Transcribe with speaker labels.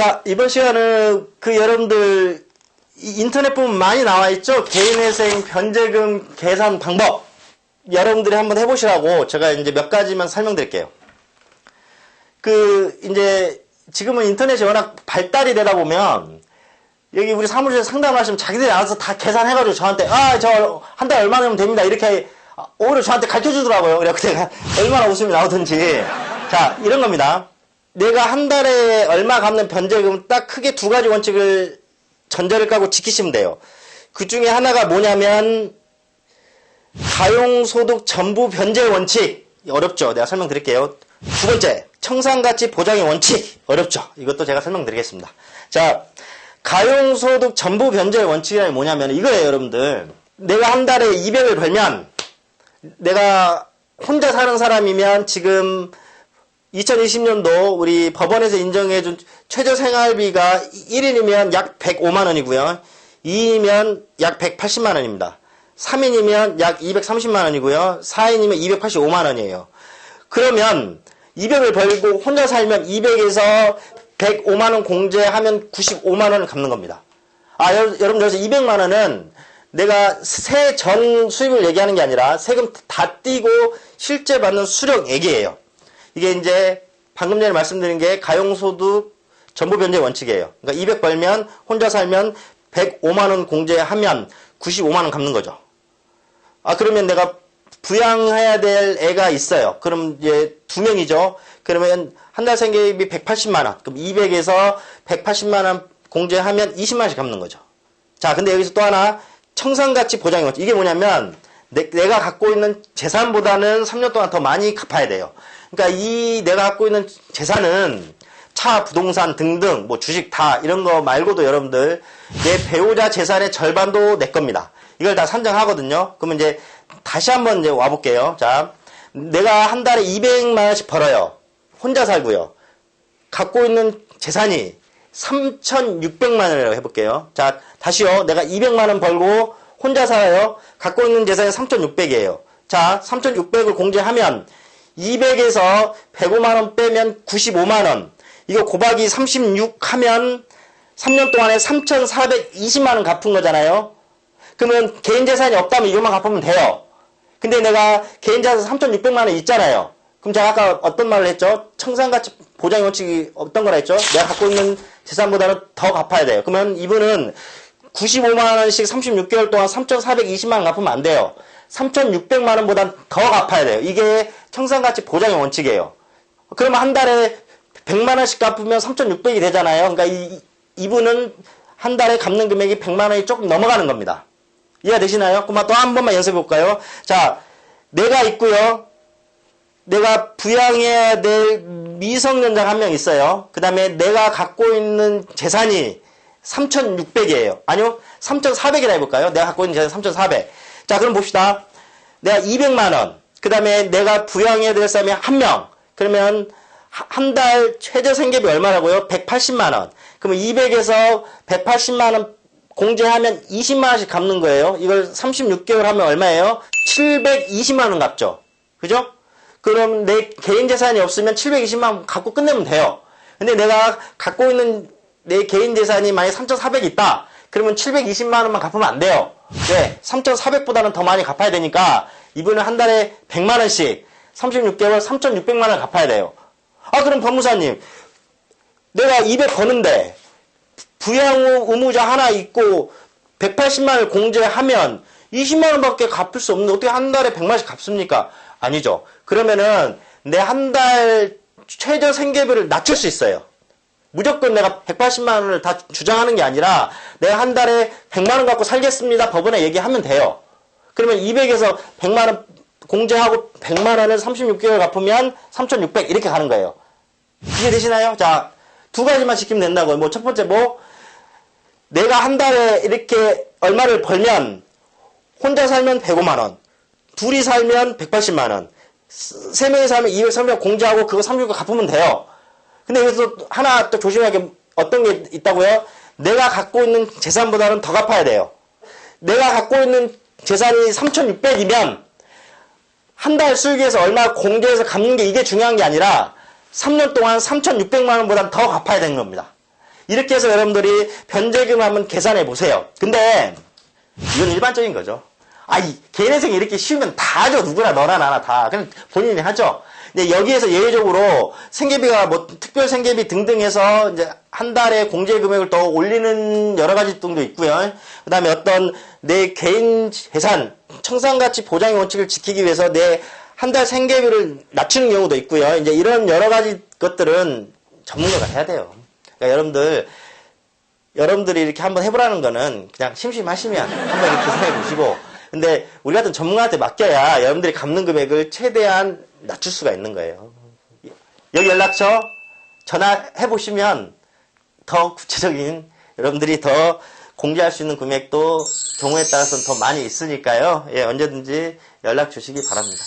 Speaker 1: 자, 이번 시간은 그 여러분들 이 인터넷 보면 많이 나와 있죠? 개인회생 변제금 계산 방법. 여러분들이 한번 해보시라고 제가 이제 몇 가지만 설명드릴게요. 그, 이제, 지금은 인터넷이 워낙 발달이 되다 보면, 여기 우리 사무실에 상담하시면 자기들이 알아서 다 계산해가지고 저한테, 아, 저 한 달 얼마 내면 됩니다. 이렇게 오히려 저한테 가르쳐 주더라고요. 그래서 내가 얼마나 웃음이 나오든지. 자, 이런 겁니다. 내가 한 달에 얼마 갚는 변제금 딱 크게 두 가지 원칙을 전제를 까고 지키시면 돼요. 그 중에 하나가 뭐냐면, 가용소득 전부 변제 원칙. 어렵죠. 내가 설명드릴게요. 두 번째, 청산가치 보장의 원칙. 어렵죠. 이것도 제가 설명드리겠습니다. 자, 가용소득 전부 변제 원칙이란 뭐냐면 이거예요, 여러분들. 내가 한 달에 200을 벌면, 내가 혼자 사는 사람이면 지금 2020년도 우리 법원에서 인정해준 최저 생활비가 1인이면 약 105만 원이고요. 2인이면 약 180만 원입니다. 3인이면 약 230만 원이고요. 4인이면 285만 원이에요. 그러면 200을 벌고 혼자 살면 200에서 105만 원 공제하면 95만 원을 갚는 겁니다. 아, 여, 러분 여기서 200만 원은 내가 세전 수입을 얘기하는 게 아니라 세금 다 띄고 실제 받는 수령액이에요. 이게 이제 방금 전에 말씀드린 게 가용소득 전부 변제 원칙이에요. 그러니까 200 벌면 혼자 살면 105만 원 공제하면 95만 원 갚는 거죠. 아 그러면 내가 부양해야 될 애가 있어요. 그럼 이제 두 명이죠. 그러면 한 달 생계비 180만 원. 그럼 200에서 180만 원 공제하면 20만 원씩 갚는 거죠. 자, 근데 여기서 또 하나 청산가치 보장이 원칙. 이게 뭐냐면 내, 가 갖고 있는 재산보다는 3년 동안 더 많이 갚아야 돼요. 그러니까 이 내가 갖고 있는 재산은 차, 부동산 등등 뭐 주식 다 이런 거 말고도 여러분들 내 배우자 재산의 절반도 내 겁니다. 이걸 다 산정하거든요. 그러면 이제 다시 한번 이제 와볼게요. 자, 내가 한 달에 200만 원씩 벌어요. 혼자 살고요. 갖고 있는 재산이 3,600만 원이라고 해볼게요. 자, 다시요. 내가 200만 원 벌고 혼자 살아요. 갖고 있는 재산이 3,600이에요. 자, 3,600을 공제하면 200에서 105만 원 빼면 95만 원. 이거 곱하기 36 하면 3년 동안에 3,420만 원 갚은 거잖아요. 그러면 개인 재산이 없다면 이것만 갚으면 돼요. 근데 내가 개인 재산 3,600만 원 있잖아요. 그럼 제가 아까 어떤 말을 했죠? 청산가치 보장 원칙이 어떤 거라 했죠? 내가 갖고 있는 재산보다는 더 갚아야 돼요. 그러면 이분은 95만 원씩 36개월 동안 3,420만 원 갚으면 안 돼요. 3,600만 원보다 더 갚아야 돼요. 이게 청산가치 보장의 원칙이에요. 그러면 한 달에 100만 원씩 갚으면 3,600이 되잖아요. 그러니까 이, 이분은 한 달에 갚는 금액이 100만 원이 조금 넘어가는 겁니다. 이해가 되시나요? 그럼 또한 번만 연습해 볼까요? 자, 내가 있고요. 내가 부양해야 될 미성년자 한 명 있어요. 그 다음에 내가 갖고 있는 재산이 3,600이에요. 아니요, 3,400이라 해볼까요? 내가 갖고 있는 재산 3,400. 자, 그럼 봅시다. 내가 200만원. 그 다음에 내가 부양해야 될 사람이 한 명. 그러면 한 달 최저 생계비 얼마라고요? 180만원. 그러면 200에서 180만원 공제하면 20만원씩 갚는 거예요. 이걸 36개월 하면 얼마예요? 720만원 갚죠. 그죠? 그럼 내 개인 재산이 없으면 720만원 갖고 끝내면 돼요. 근데 내가 갖고 있는 내 개인 재산이 만약 3,400 있다. 그러면 720만원만 갚으면 안 돼요. 왜? 3,400보다는 더 많이 갚아야 되니까 이분은 한 달에 100만 원씩 36개월 3,600만 원 갚아야 돼요. 아, 그럼 법무사님, 내가 200 버는데 부양 의무자 하나 있고 180만 원을 공제하면 20만 원 밖에 갚을 수 없는데 어떻게 한 달에 100만 원씩 갚습니까? 아니죠. 그러면은 내 한 달 최저 생계비를 낮출 수 있어요. 무조건 내가 180만 원을 다 주장하는 게 아니라 내가 한 달에 100만 원 갖고 살겠습니다. 법원에 얘기하면 돼요. 그러면 200에서 100만 원 공제하고 100만 원을 36개월 갚으면 3,600 이렇게 가는 거예요. 이해되시나요? 자, 두 가지만 지키면 된다고요. 뭐 첫 번째 뭐 내가 한 달에 이렇게 얼마를 벌면 혼자 살면 105만 원, 둘이 살면 180만 원, 세 명이 살면 230만 공제하고 그거 36개 갚으면 돼요. 근데 여기서 하나 또 조심하게 어떤 게 있다고요? 내가 갖고 있는 재산보다는 더 갚아야 돼요. 내가 갖고 있는 재산이 3,600이면 한 달 수익에서 얼마 공제해서 갚는 게 이게 중요한 게 아니라 3년 동안 3,600만 원보다 더 갚아야 되는 겁니다. 이렇게 해서 여러분들이 변제금 한번 계산해 보세요. 근데 이건 일반적인 거죠. 아, 이 개인회생 이렇게 쉬우면 다 하죠. 누구나 너나 나나 다. 그냥 본인이 하죠. 근데 여기에서 예외적으로 생계비가 뭐 특별 생계비 등등 해서 이제 한 달에 공제 금액을 더 올리는 여러 가지 등도 있고요. 그다음에 어떤 내 개인 재산 청산 가치 보장의 원칙을 지키기 위해서 내 한 달 생계비를 낮추는 경우도 있고요. 이제 이런 여러 가지 것들은 전문가가 해야 돼요. 그러니까 여러분들 여러분들이 이렇게 한번 해보라는 거는 그냥 심심하시면 한번 이렇게 생각해 보시고 근데 우리 같은 전문가한테 맡겨야 여러분들이 갚는 금액을 최대한 낮출 수가 있는 거예요. 여기 연락처 전화해 보시면 더 구체적인 여러분들이 더 공개할 수 있는 금액도 경우에 따라서는 더 많이 있으니까요. 예, 언제든지 연락 주시기 바랍니다.